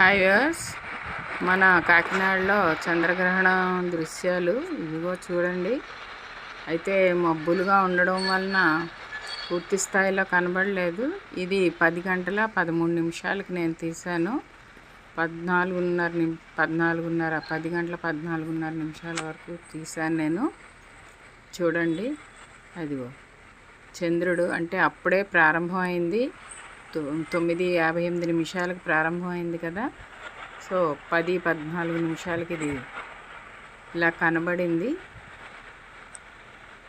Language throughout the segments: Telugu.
హాయ్ మన కాకినాడలో చంద్రగ్రహణం దృశ్యాలు ఇదిగో చూడండి. అయితే మబ్బులుగా ఉండడం వలన పూర్తి స్థాయిలో కనబడలేదు. ఇది పది గంటల పదమూడు నిమిషాలకి నేను తీశాను. పద్నాలుగున్నర నిమి పద్నాలుగున్నర పది గంటల పద్నాలుగున్నర నిమిషాల వరకు తీశాను నేను. చూడండి. అదిగో. చంద్రుడు అంటే అప్పుడే ప్రారంభమైంది. తొమ్మిది యాభై ఎనిమిది నిమిషాలకు ప్రారంభమైంది కదా. సో పది పద్నాలుగు నిమిషాలకి ఇది ఇలా కనబడింది.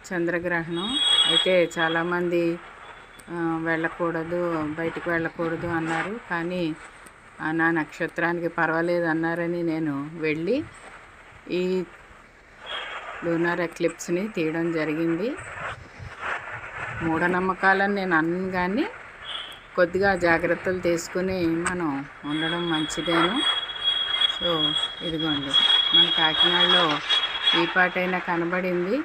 చంద్రగ్రహణం. అయితే చాలామంది వెళ్ళకూడదు బయటికి వెళ్ళకూడదు అన్నారు. కానీ నా నక్షత్రానికి పర్వాలేదు అన్నారని నేను వెళ్ళి ఈ లూనార్ ఎక్లిప్స్ని తీయడం జరిగింది. మూఢనమ్మకాలని నేను అన్నాను కానీ కొద్దిగా జాగ్రత్తలు తీసుకుని మనం ఉండడం మంచిదేను. సో ఇదిగోండి. మన కాకినాడలో ఈ పాటైనా కనబడింది.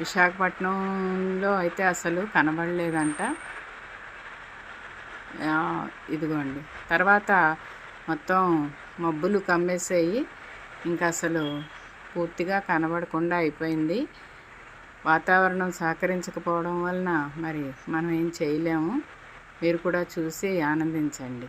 విశాఖపట్నంలో అయితే అసలు కనబడలేదంట. ఇదిగోండి. తర్వాత మొత్తం మబ్బులు కమ్మేసాయి. ఇంకా అసలు పూర్తిగా కనబడకుండా అయిపోయింది. వాతావరణం సహకరించకపోవడం వలన మరి మనం ఏం చేయలేము. మీరు కూడా చూసి ఆనందించండి.